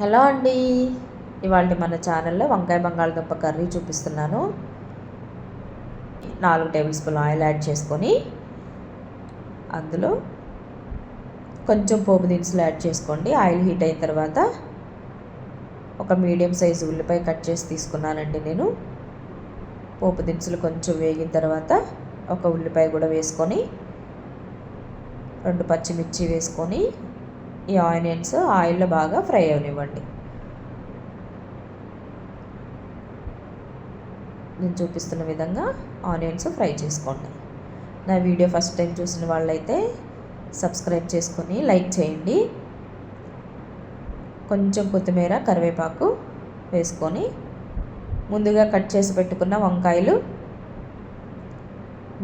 Hello అండి. ఇవాళ మన ఛానల్లో వంకాయ బంగాళదుంప కర్రీ చూపిస్తున్నాను. నాలుగు టేబుల్ స్పూన్ ఆయిల్ యాడ్ చేసుకొని అందులో కొంచెం పోపు దినుసులు యాడ్ చేసుకోండి. ఆయిల్ హీట్ అయిన తర్వాత ఒక మీడియం సైజు ఉల్లిపాయ కట్ చేసి తీసుకున్నానండి నేను. పోపు దినుసులు కొంచెం వేగిన తర్వాత ఒక ఉల్లిపాయ కూడా వేసుకొని రెండు పచ్చిమిర్చి వేసుకొని ఈ ఆనియన్స్ ఆయిల్లో బాగా ఫ్రై అవనివ్వండి. నేను చూపిస్తున్న విధంగా ఆనియన్స్ ఫ్రై చేసుకోండి. నా వీడియో ఫస్ట్ టైం చూసిన వాళ్ళైతే సబ్స్క్రైబ్ చేసుకొని లైక్ చేయండి. కొంచెం కొత్తిమీర కరివేపాకు వేసుకొని ముందుగా కట్ చేసి పెట్టుకున్న వంకాయలు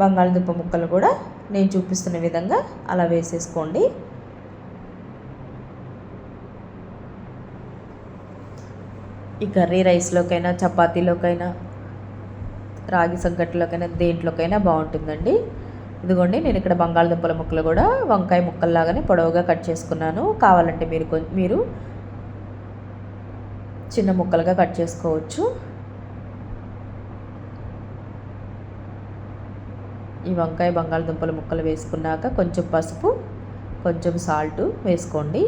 బంగాళదుంప ముక్కలు కూడా నేను చూపిస్తున్న విధంగా అలా వేసేసుకోండి. ఈ కర్రీ రైస్లోకైనా చపాతీలోకైనా రాగి సంగటిలోకైనా దేంట్లోకైనా బాగుంటుందండి. ఇదిగోండి నేను ఇక్కడ బంగాళదుంపల ముక్కలు కూడా వంకాయ ముక్కల్లాగానే పొడవుగా కట్ చేసుకున్నాను. కావాలంటే మీరు మీరు చిన్న ముక్కలుగా కట్ చేసుకోవచ్చు. ఈ వంకాయ బంగాళదుంపల ముక్కలు వేసుకున్నాక కొంచెం పసుపు కొంచెం సాల్ట్ వేసుకోండి.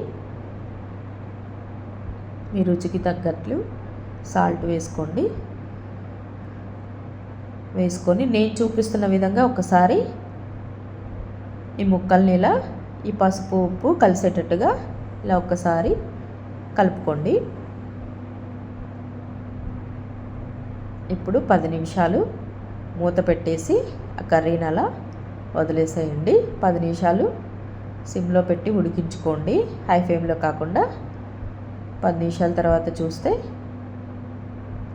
మీ రుచికి తగ్గట్లు సాల్ట్ వేసుకోండి. వేసుకొని నేను చూపిస్తున్న విధంగా ఒకసారి ఈ ముక్కల్ని ఇలా ఈ పసుపు ఉప్పు కలిసేటట్టుగా ఇలా ఒక్కసారి కలుపుకోండి. ఇప్పుడు పది నిమిషాలు మూత పెట్టేసి ఆ కర్రీని అలా వదిలేసేయండి. పది నిమిషాలు సిమ్లో పెట్టి ఉడికించుకోండి. హై ఫ్లేమ్లో కాకుండా పది నిమిషాల తర్వాత చూస్తే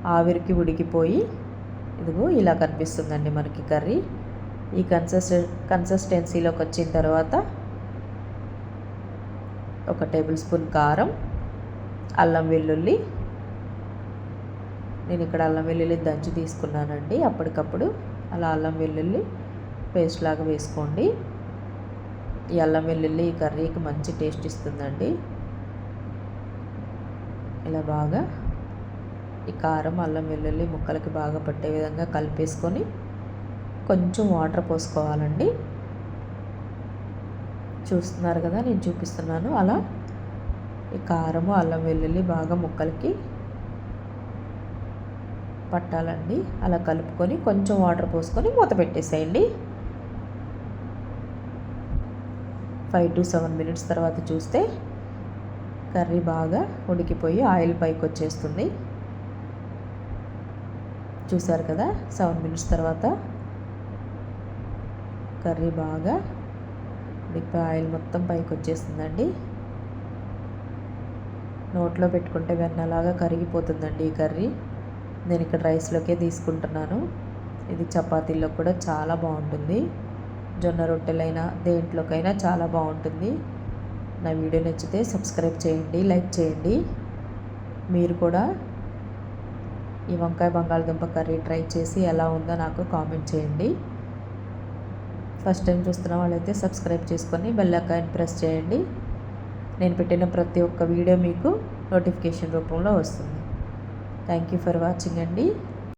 ఆవిరికి ఉడికిపోయి ఇదిగో ఇలా కనిపిస్తుందండి మనకి కర్రీ. ఈ కన్సిస్టె కన్సిస్టెన్సీలోకి వచ్చిన తర్వాత ఒక టేబుల్ స్పూన్ కారం అల్లం వెల్లుల్లి. నేను ఇక్కడ అల్లం వెల్లుల్లి దంచి తీసుకున్నానండి. అప్పటికప్పుడు అలా అల్లం వెల్లుల్లి పేస్ట్ లాగా వేసుకోండి. ఈ అల్లం వెల్లుల్లి ఈ కర్రీకి మంచి టేస్ట్ ఇస్తుందండి. ఇలా బాగా ఈ కారం అల్లం వెల్లుల్లి ముక్కలకి బాగా పట్టే విధంగా కలిపేసుకొని కొంచెం వాటర్ పోసుకోవాలండి. చూస్తున్నారు కదా నేను చూపిస్తున్నాను. అలా ఈ కారము అల్లం వెల్లుల్లి బాగా ముక్కలకి పట్టాలండి. అలా కలుపుకొని కొంచెం వాటర్ పోసుకొని మూత పెట్టేసేయండి. ఫైవ్ టు సెవెన్ మినిట్స్ తర్వాత చూస్తే కర్రీ బాగా ఉడికిపోయి ఆయిల్ పైకి వచ్చేస్తుంది. చూసారు కదా? సెవెన్ మినిట్స్ తర్వాత. కర్రీ బాగా డిప్ ఆయిల్ మొత్తం పైకి వచ్చేస్తుందండి నోట్లో పెట్టుకుంటే వెన్నలాగా కరిగిపోతుందండి ఈ కర్రీ. నేను ఇక్కడ రైస్లోకే తీసుకుంటున్నాను. ఇది చపాతీల్లో కూడా చాలా బాగుంటుంది. జొన్న రొట్టెలైనా దేంట్లోకైనా చాలా బాగుంటుంది. నా వీడియో నచ్చితే సబ్స్క్రైబ్ చేయండి లైక్ చేయండి. మీరు కూడా ఈ వంకాయ బంగాళదుంప కర్రీ ట్రై చేసి ఎలా ఉందో నాకు కామెంట్ చేయండి. ఫస్ట్ టైం చూస్తున్న వాళ్ళైతే సబ్స్క్రైబ్ చేసుకొని బెల్ ఐకాన్ ప్రెస్ చేయండి. నేను పెట్టిన ప్రతి ఒక్క వీడియో మీకు నోటిఫికేషన్ రూపంలో వస్తుంది. థ్యాంక్ యూ ఫర్ వాచింగ్ అండి.